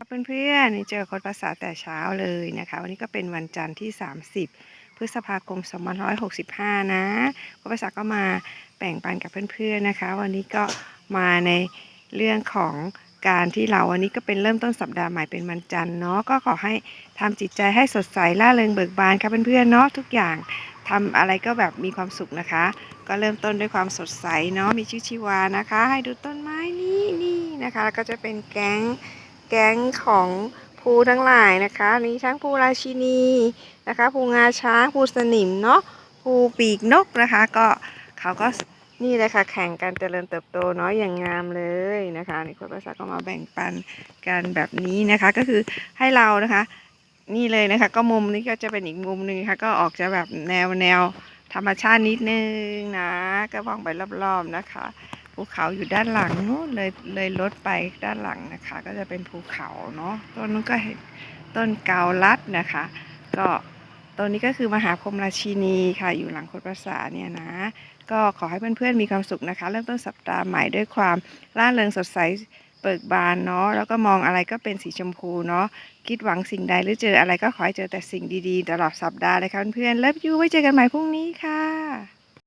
ครับเพื่อนๆนี่เจอคนภาษาแต่เช้าเลยนะคะ วันนี้ก็เป็นวันจันทร์ที่ 30 พฤษภาคม2565 นะคนภาษาก็มาแบ่งปันกับเพื่อนๆนะคะ วันนี้ก็มาในเรื่องของการที่เราวันนี้ก็เป็นเริ่มต้นสัปดาห์ใหม่เป็นวันจันทร์เนาะก็ขอให้ทำจิตใจให้สดใสล่าเริงเบิกบานครับเพื่อนๆเนาะทุกอย่างทำอะไรก็แบบมีความสุขนะคะ ก็เริ่มต้นด้วยความสดใสเนาะมีชีวิตชีวานะคะ ให้ดูต้นไม้นี่นี่นะคะแล้วก็จะเป็นแก๊ง แก๊งของภูทั้งหลายนะคะมีทั้งภูราชินีนะคะภูงาช้างภูสนิมเนาะภูปีกนกนะคะ ก็เขาก็นี่เลยค่ะแข่งกันเจริญเติบโตเนาะอย่างงามเลยนะคะนี่คุณภาษาก็มาแบ่งปันกันแบบนี้นะคะ ก็คือให้เรานะคะ นี่เลยนะคะ ก็มุมนี้ก็จะเป็นอีกมุมหนึ่งค่ะ ก็ออกจะแบบแนวแนวธรรมชาตินิดนึงนะ ก็มองไปรอบๆนะคะ ภูเขาอยู่ด้านหลังนู้นเลยเลยรถไปด้านหลังนะคะ ก็จะเป็นภูเขาเนาะต้นนู้นก็เห็นต้นเกาลัดนะคะ ก็ต้นนี้ก็คือมหาพรมราชินีค่ะ อยู่หลังโคตรภาษาเนี่ยนะ ก็ขอให้เพื่อนๆมีความสุขนะคะ เริ่มต้นสัปดาห์ใหม่ด้วยความร่าเริงสดใสเบิกบานเนาะแล้วก็มองอะไรก็เป็นสีชมพูเนาะคิดหวังสิ่งใดหรือเจออะไรก็ขอให้เจอแต่สิ่งดีๆ ตลอดสัปดาห์เลยค่ะเพื่อนๆเลิฟยูไว้เจอกันใหม่พรุ่งนี้ค่ะ